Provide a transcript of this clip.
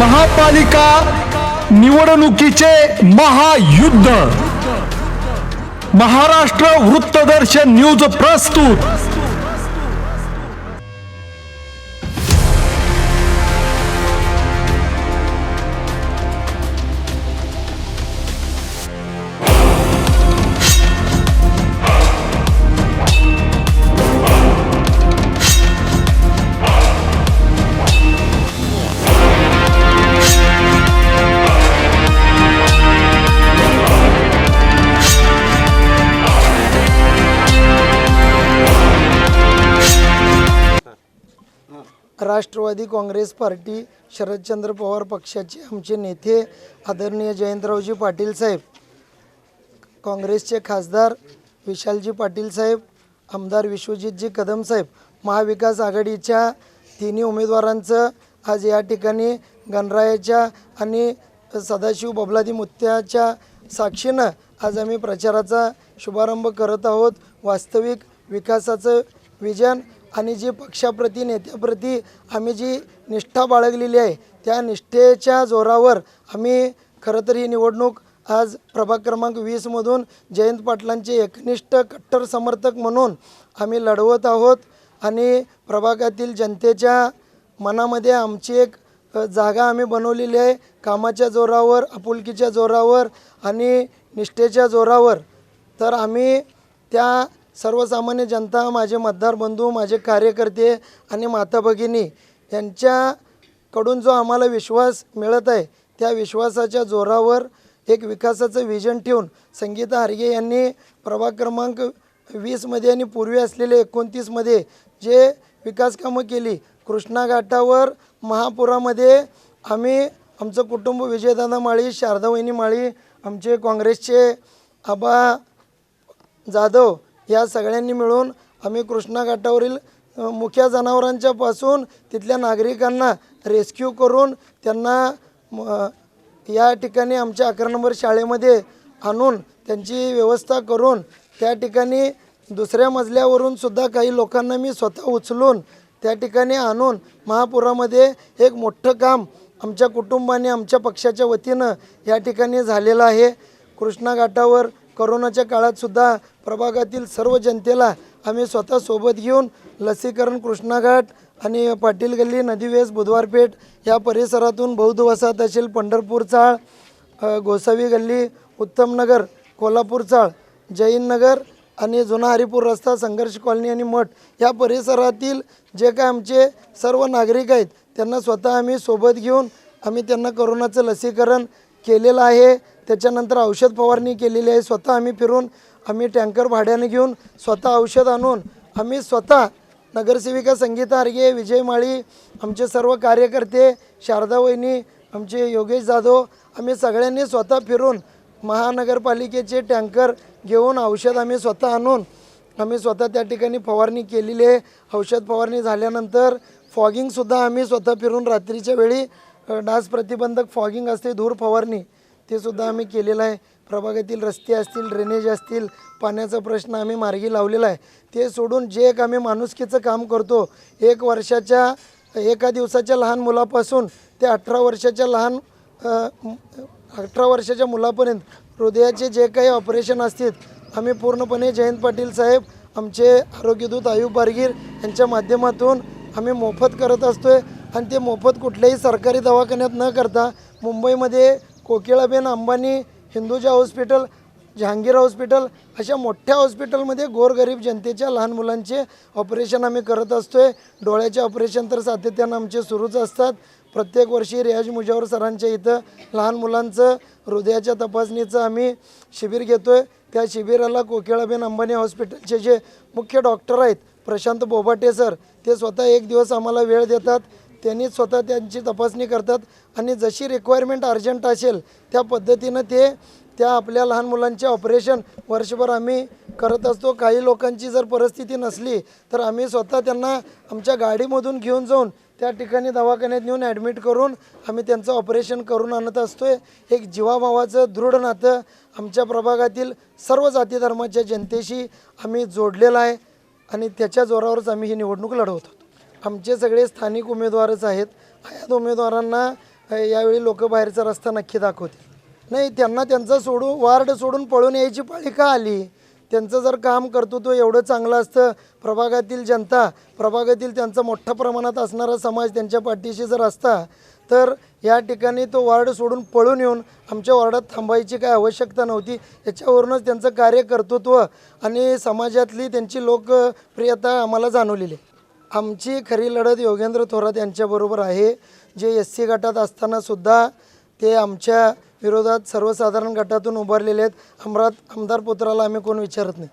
महापालिका निवडणुकीचे महायुद्ध. महाराष्ट्र वृत्तदर्शन न्यूज प्रस्तुत. राष्ट्रवादी काँग्रेस पार्टी शरदचंद्र पवार पक्षाचे आमचे नेते आदरणीय जयंतरावजी पाटील साहेब काँग्रेसचे खासदार विशालजी पाटील साहेब आमदार विश्वजितजी कदम साहेब महाविकास आघाडीच्या तिन्ही उमेदवारांचं आज या ठिकाणी गणरायाच्या आणि सदाशिव बबलादी मुत्याच्या साक्षीनं आज आम्ही प्रचाराचा शुभारंभ करत आहोत. वास्तविक विकासाचं विजन आणि जी पक्षाप्रती नेत्याप्रती आम्ही जी निष्ठा बाळगलेली आहे त्या निष्ठेच्या जोरावर आम्ही खरं तर ही निवडणूक आज प्रभाग क्रमांक वीसमधून जयंत पाटलांचे एकनिष्ठ कट्टर समर्थक म्हणून आम्ही लढवत आहोत. आणि प्रभागातील जनतेच्या मनामध्ये आमची एक जागा आम्ही बनवलेली आहे. कामाच्या जोरावर आपुलकीच्या जोरावर आणि निष्ठेच्या जोरावर. तर आम्ही त्या सर्वसामान्य जनता माझे मतदार बंधू माझे कार्यकर्ते आणि माता भगिनी यांच्याकडून जो आम्हाला विश्वास मिळत आहे त्या विश्वासाच्या जोरावर एक विकासाचं विजन ठेवून संगीता हरगे यांनी प्रभाग क्रमांक वीसमध्ये आणि पूर्वी असलेले एकोणतीसमध्ये जे विकास कामं केली कृष्णा घाटावर महापुरामध्ये आम्ही आमचं कुटुंब विजयदादा माळी शारदावहिनी माळी आमचे काँग्रेसचे आबा जाधव या सगळ्यांनी मिळून आम्ही कृष्णा घाटावरील मुख्या जनावरांच्या पासून तिथल्या नागरिकांना रेस्क्यू करून त्यांना या ठिकाणी आमच्या अकरा नंबर शाळेमध्ये आणून त्यांची व्यवस्था करून त्या ठिकाणी दुसऱ्या मजल्यावरून सुद्धा काही लोकांना मी स्वतः उचलून त्या ठिकाणी आणून महापुरामध्ये एक मोठं काम आमच्या कुटुंबाने आमच्या पक्षाच्या वतीनं या ठिकाणी झालेलं आहे. कृष्णा घाटावर करोनाच्या काळातसुद्धा प्रभागातील सर्व जनतेला आम्ही स्वतः सोबत घेऊन लसीकरण कृष्णाघाट आणि पाटील गल्ली नदीवेस बुधवारपेठ या परिसरातून बौद्ध वसाहत असेल पंढरपूर चाळ गोसावी गल्ली उत्तमनगर कोल्हापूर चाळ जैन नगर आणि जुना हरिपूर रस्ता संघर्ष कॉलनी आणि मठ या परिसरातील जे काय आमचे सर्व नागरिक आहेत त्यांना स्वतः आम्ही सोबत घेऊन आम्ही त्यांना करोनाचं लसीकरण केलेलं आहे. त्याच्यानंतर औषध फवारणी केलेली आहे. स्वतः आम्ही फिरून आम्ही टँकर भाड्याने घेऊन स्वतः औषध आणून आम्ही स्वतः नगरसेविका संगीता आर्गे विजय माळी आमचे सर्व कार्यकर्ते शारदा वहिनी आमचे योगेश जाधव आम्ही सगळ्यांनी स्वतः फिरून महानगरपालिकेचे टँकर घेऊन औषध आम्ही स्वतः आणून आम्ही स्वतः त्या ठिकाणी फवारणी केलेली आहे. औषध फवारणी झाल्यानंतर फॉगिंगसुद्धा आम्ही स्वतः फिरून रात्रीच्या वेळी डास प्रतिबंधक फॉगिंग असते धूर फवारणी ते सुद्धा आम्ही केलेलं आहे. प्रभागातील रस्ते असतील ड्रेनेज असतील पाण्याचा प्रश्न आम्ही मार्गी लावलेला आहे. ते सोडून जे एक आम्ही माणुसकीचं काम करतो एक वर्षाच्या एका दिवसाच्या लहान मुलापासून ते अठरा वर्षाच्या लहान अठरा वर्षाच्या मुलापर्यंत हृदयाचे जे काही ऑपरेशन असतील आम्ही पूर्णपणे जयंत पाटील साहेब आमचे आरोग्यदूत आयुब बारगीर यांच्या माध्यमातून आम्ही मोफत करत असतो आहे आणि ते मोफत कुठल्याही सरकारी दवाखान्यात न करता मुंबईमध्ये कोकिळाबेन अंबानी हिंदुजा हॉस्पिटल जहांगीर हॉस्पिटल अशा मोठ्या हॉस्पिटलमध्ये गोरगरीब जनतेच्या लहान मुलांचे ऑपरेशन आम्ही करत असतो आहे डोळ्याचे ऑपरेशन तर सातत्यानं आमचे सुरूच असतात. प्रत्येक वर्षी रियाज मुजावर सरांच्या इथं लहान मुलांचं हृदयाच्या तपासणीचं आम्ही शिबिर घेतो आहे त्या शिबिराला कोकिळाबेन अंबानी हॉस्पिटलचे जे मुख्य डॉक्टर आहेत प्रशांत बोबाटे सर ते स्वतः एक दिवस आम्हाला वेळ देतात. त्यांनी स्वतः त्यांची तपासणी करतात आणि जशी रिक्वायरमेंट अर्जंट असेल त्या पद्धतीनं ते त्या आपल्या लहान मुलांचे ऑपरेशन वर्षभर आम्ही करत असतो. काही लोकांची जर परिस्थिती नसली तर आम्ही स्वतः त्यांना आमच्या गाडीमधून घेऊन जाऊन त्या ठिकाणी दवाखान्यात नेऊन ॲडमिट करून आम्ही त्यांचं ऑपरेशन करून आणत असतो आहे एक जीवाभावाचं दृढ नातं आमच्या प्रभागातील सर्व जाती धर्माच्या जनतेशी आम्ही जोडलेलं आहे आणि त्याच्या जोरावरच आम्ही ही निवडणूक लढवतो. आमचे सगळे स्थानिक उमेदवारच आहेत. हयात उमेदवारांना यावेळी लोक बाहेरचा रस्ता नक्की दाखवतील. नाही त्यांना त्यांचं सोडून वार्ड सोडून पळून यायची पाळी का आली. त्यांचं जर काम कर्तृत्व एवढं चांगलं असतं. प्रभागातील जनता प्रभागातील त्यांचा मोठ्या प्रमाणात असणारा समाज त्यांच्या पाठीशी जर असता तर या ठिकाणी तो वार्ड सोडून पळून येऊन आमच्या वार्डात थांबायची काय आवश्यकता नव्हती. याच्यावरूनच त्यांचं कार्यकर्तृत्व आणि समाजातली त्यांची लोकप्रियता आम्हाला जाणवलेली आहे. आमची खरी लढत योगेंद्र थोरात यांच्याबरोबर आहे. जे एस सी गटात असतानासुद्धा ते आमच्या विरोधात सर्वसाधारण गटातून उभारलेले आहेत. अमरात आमदार पुत्राला आम्ही कोण विचारत नाही.